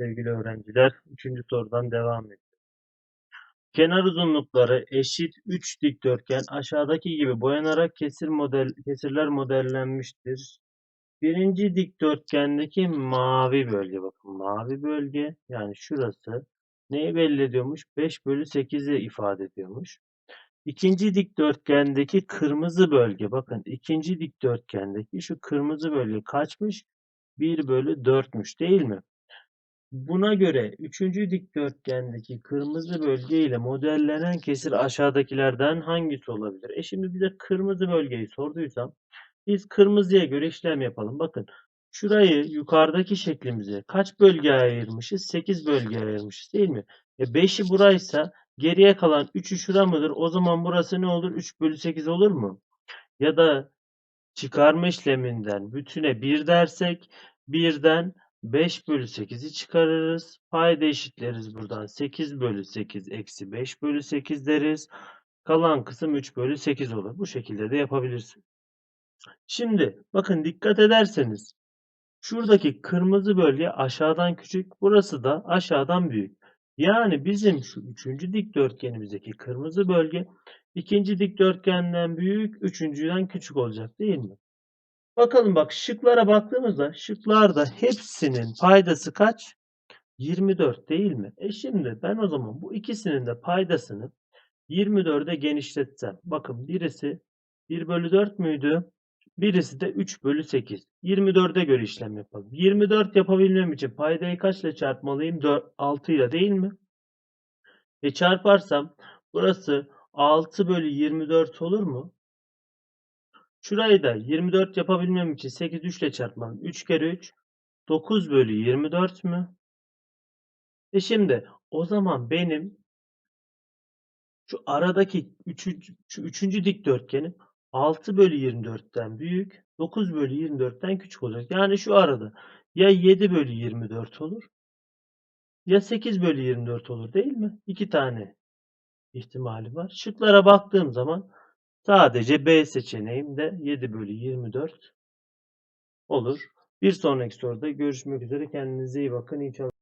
sevgili öğrenciler. Üçüncü sorudan devam edelim. Kenar uzunlukları eşit 3 dikdörtgen aşağıdaki gibi boyanarak kesir model kesirler modellenmiştir. Birinci dikdörtgendeki mavi bölge bakın mavi bölge yani şurası neyi belli ediyormuş? 5 bölü 8'i ifade ediyormuş. İkinci dikdörtgendeki kırmızı bölge bakın ikinci dikdörtgendeki şu kırmızı bölge kaçmış? 1 bölü 4'müş değil mi? Buna göre üçüncü dikdörtgendeki kırmızı bölge ile modellenen kesir aşağıdakilerden hangisi olabilir? E şimdi bize kırmızı bölgeyi sorduysam biz kırmızıya göre işlem yapalım. Bakın şurayı yukarıdaki şeklimize kaç bölgeye ayırmışız? 8 bölgeye ayırmışız değil mi? E 5'i buraysa geriye kalan 3'ü şura mıdır? O zaman burası ne olur? 3 bölü 8 olur mu? Ya da çıkarma işleminden bütüne 1 dersek 1'den 5 bölü 8'i çıkarırız. Payda eşitleriz buradan. 8 bölü 8 eksi 5 bölü 8 deriz. Kalan kısım 3 bölü 8 olur. Bu şekilde de yapabilirsin. Şimdi bakın dikkat ederseniz şuradaki kırmızı bölge aşağıdan küçük. Burası da aşağıdan büyük. Yani bizim şu üçüncü dikdörtgenimizdeki kırmızı bölge ikinci dikdörtgenden büyük, üçüncüden küçük olacak değil mi? Bakalım bak şıklara baktığımızda şıklarda hepsinin paydası kaç? 24 değil mi? E şimdi ben o zaman bu ikisinin de paydasını 24'e genişletsem. Bakın birisi 1 bölü 4 müydü? Birisi de 3 bölü 8. 24'e göre işlem yapalım. 24 yapabilmem için paydayı kaçla çarpmalıyım? 4, 6 ile değil mi? E çarparsam burası 6 bölü 24 olur mu? Şurayı da 24 yapabilmem için 8 3 ile çarpmalım. 3 kere 3 9 bölü 24 mü? E şimdi o zaman benim şu aradaki üçüncü, şu üçüncü dikdörtgenim 6 bölü 24'ten büyük 9 bölü 24'ten küçük olacak. Yani şu arada ya 7 bölü 24 olur ya 8 bölü 24 olur değil mi? İki tane ihtimali var. Şıklara baktığım zaman sadece B seçeneğim de 7 bölü 24 olur. Bir sonraki soruda görüşmek üzere. Kendinize iyi bakın. İyi çalışmalar.